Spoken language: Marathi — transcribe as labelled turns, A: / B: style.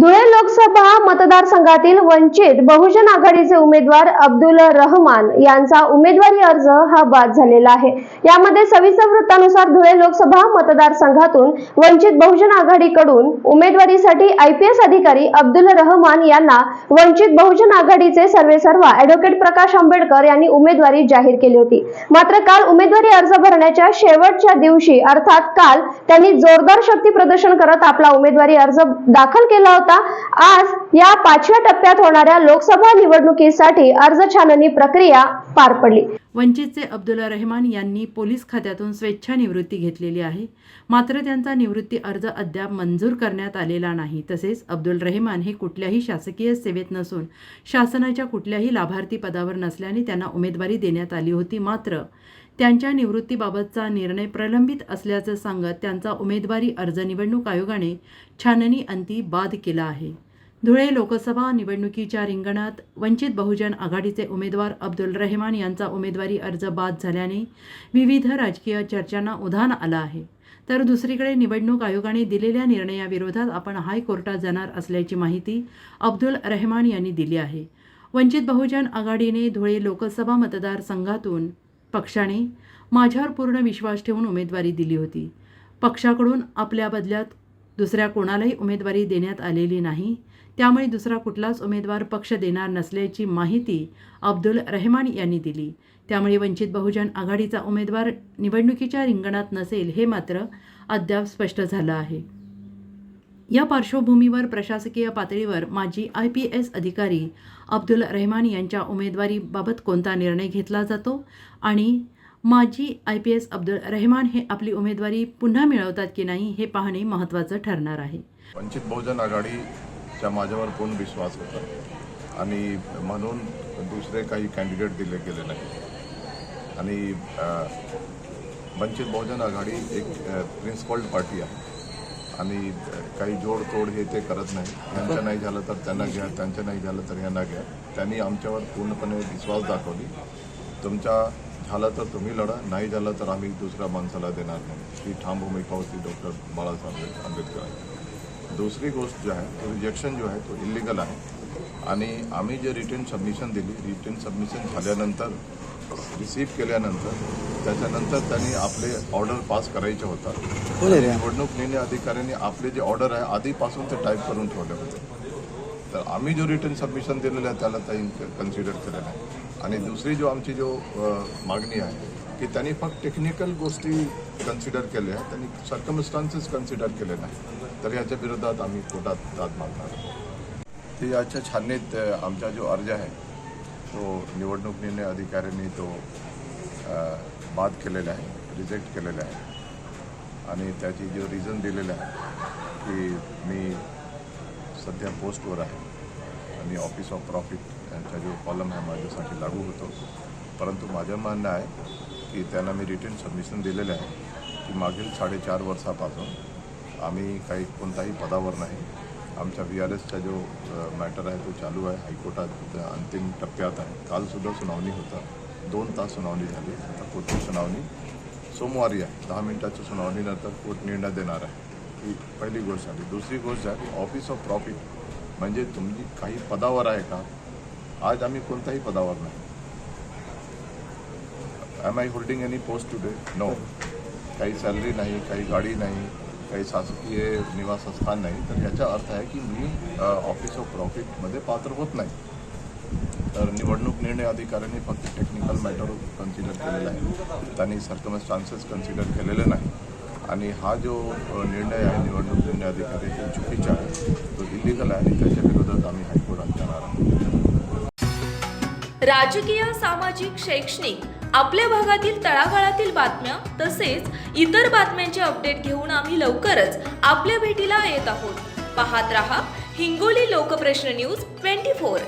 A: धुळे लोकसभा मतदारसंघातील वंचित बहुजन आघाडीचे उमेदवार अब्दुल रहमान यांचा उमेदवारी अर्ज हा बाद झालेला आहे. यामध्ये सविस्तर वृत्तानुसार धुळे लोकसभा मतदारसंघातून वंचित बहुजन आघाडीकडून उमेदवारीसाठी आयपीएस अधिकारी अब्दुल रहमान यांना वंचित बहुजन आघाडीचे सर्वेसर्वा ऍडव्होकेट प्रकाश आंबेडकर यांनी उमेदवारी जाहीर केली होती. मात्र काल उमेदवारी अर्ज भरण्याच्या शेवटच्या दिवशी अर्थात काल त्यांनी जोरदार शक्ती प्रदर्शन करत आपला उमेदवारी अर्ज दाखल केला होता. आज या पाचव्या टप्प्यात होणाऱ्या लोकसभा निवडणुकीसाठी अर्ज छाननी प्रक्रिया पार पडली.
B: वंचितचे अब्दुल रहमान यांनी पोलीस खात्यातून स्वेच्छा निवृत्ती घेतलेली आहे. मात्र त्यांचा निवृत्ती अर्ज अद्याप मंजूर करण्यात आलेला नाही. तसेच अब्दुल रहमान हे कुठल्याही शासकीय सेवेत नसून शासनाच्या कुठल्याही लाभार्थी पदावर नसल्याने त्यांना उमेदवारी देण्यात आली होती. मात्र त्यांच्या निवृत्तीबाबतचा निर्णय प्रलंबित असल्याचं सांगत त्यांचा उमेदवारी अर्ज निवडणूक आयोगाने छाननी अंती बाद केला आहे. धुळे लोकसभा निवडणुकीच्या रिंगणात वंचित बहुजन आघाडीचे उमेदवार अब्दुल रहमान यांचा उमेदवारी अर्ज बाद झाल्याने विविध राजकीय चर्चांना उधाण आलं आहे. तर दुसरीकडे निवडणूक आयोगाने दिलेल्या निर्णयाविरोधात आपण हायकोर्टात जाणार असल्याची माहिती अब्दुल रहमान यांनी दिली आहे. वंचित बहुजन आघाडीने धुळे लोकसभा मतदारसंघातून पक्षाने माझ्यावर पूर्ण विश्वास ठेवून उमेदवारी दिली होती. पक्षाकडून आपल्या बदल्यात दुसऱ्या कोणालाही उमेदवारी देण्यात आलेली नाही. त्यामुळे दुसरा कुठलाच उमेदवार पक्ष देणार नसल्याची माहिती अब्दुल रहमान यांनी दिली. त्यामुळे वंचित बहुजन आघाडीचा उमेदवार निवडणुकीच्या रिंगणात नसेल हे मात्र अद्याप स्पष्ट झालं आहे. या पार्श्वभूमीवर प्रशासकीय पातळीवर माजी आय पी एस अधिकारी अब्दुल रहमान यांच्या उमेदवारीबाबत कोणता निर्णय घेतला जातो आणि माजी I P S Abdul Rahman हे आपली उमेदवारी पुन्हा मिळवतात की नाही हे पाहणे महत्त्वाचं ठरणार आहे.
C: वंचित बहुजन आघाडीच्या माझ्यावर पूर्ण विश्वास होता. आणि म्हणून दुसरे काही कॅन्डिडेट दिले गेले नाही. आणि वंचित बहुजन आघाडी एक प्रिन्सिपल्ड पार्टी आहे. आणि काही जोडतोड हे ते करत नाही. यांचं नाही झालं तर त्यांना घ्या त्यांचं नाही झालं तर यांना घ्या. त्यांनी आमच्यावर पूर्णपणे विश्वास दाखवली. तुमच्या झालं तर तुम्ही लढा नाही झालं तर आम्ही दुसऱ्या माणसाला देणार नाही. ही ठाम भूमिका होती डॉक्टर बाळासाहेब आंबेडकर. दुसरी गोष्ट जो आहे तो रिजेक्शन जो आहे तो इलिगल आहे. आणि आम्ही जे रिटर्न सबमिशन दिली रिटर्न सबमिशन झाल्यानंतर रिसीव्ह केल्यानंतर त्याच्यानंतर त्यांनी आपले ऑर्डर पास करायचे होतात. निवडणूक निर्णय अधिकाऱ्यांनी आपले जे ऑर्डर आहे आधीपासून ते टाईप करून ठेवले होते. तर आम्ही जो रिटर्न सबमिशन दिलेलं आहे त्याला त्यांनी कन्सिडर केलेलं आहे आणि दुसरी जो आमची जो मागणी आहे की त्यांनी फक्त टेक्निकल गोष्टी कन्सिडर केल्या आहेत त्यांनी सर्कमस्टान्सेस कन्सिडर केले नाही. तर याच्या विरोधात आम्ही कोर्टात दाद मागणार आहोत. ते याच्या छाननीत आमचा जो अर्ज आहे तो निवडणूक निर्णय अधिकाऱ्यांनी तो बाद केलेला आहे रिजेक्ट केलेला आहे. आणि त्याची जो रिझन दिलेलं आहे की मी सध्या पोस्टवर आहे. आणि ऑफिस ऑफ प्रॉफिट यांचा जो कॉलम आहे माझ्यासाठी लागू होतो. परंतु माझं म्हणणं आहे की त्यांना मी रिटर्न सबमिशन दिलेलं आहे की मागील साडेचार वर्षापासून आम्ही काही कोणताही पदावर नाही. आमच्या व्ही आर एसचा जो मॅटर आहे तो चालू आहे. हायकोर्टात अंतिम टप्प्यात आहे. कालसुद्धा सुनावणी होतं. दोन तास सुनावणी झाली. आता कोर्टची सुनावणी सोमवारी आहे. दहा मिनिटाच्या सुनावणीनंतर कोर्ट निर्णय देणार आहे. ही पहिली गोष्ट झाली दुसरी गोष्ट आहे ऑफिस ऑफ प्रॉफिट म्हणजे तुम्ही काही पदावर आहे का? आज आम्ही कोणत्याही पदावर नाही. Am I holding any post today no काही सॅलरी नाही काही गाडी नाही काही शासकीय निवासस्थान नाही. तर याचा अर्थ आहे की मी ऑफिस ऑफ प्रॉफिटमध्ये पात्र होत नाही. तर निवडणूक निर्णय अधिकाऱ्यांनी फक्त टेक्निकल मॅटर कन्सिडर केलेला आहे. त्यांनी सर्कमस्टान्सेस कन्सिडर केलेले नाही. आणि हा जो निर्णय आहे निवडणूक निर्णय अधिकारी हे चुकीचा आहे. तो इलिगल आहे आणि आम्ही हायकोर्टात जाणार आहोत.
D: राजकीय सामाजिक शैक्षणिक आपल्या भागातील तळागाळातील बातम्या तसेच इतर बातम्यांचे अपडेट घेऊन आम्ही लवकरच आपल्या भेटीला येत आहोत. पाहत रहा Hingoli Lokprashna news twenty four.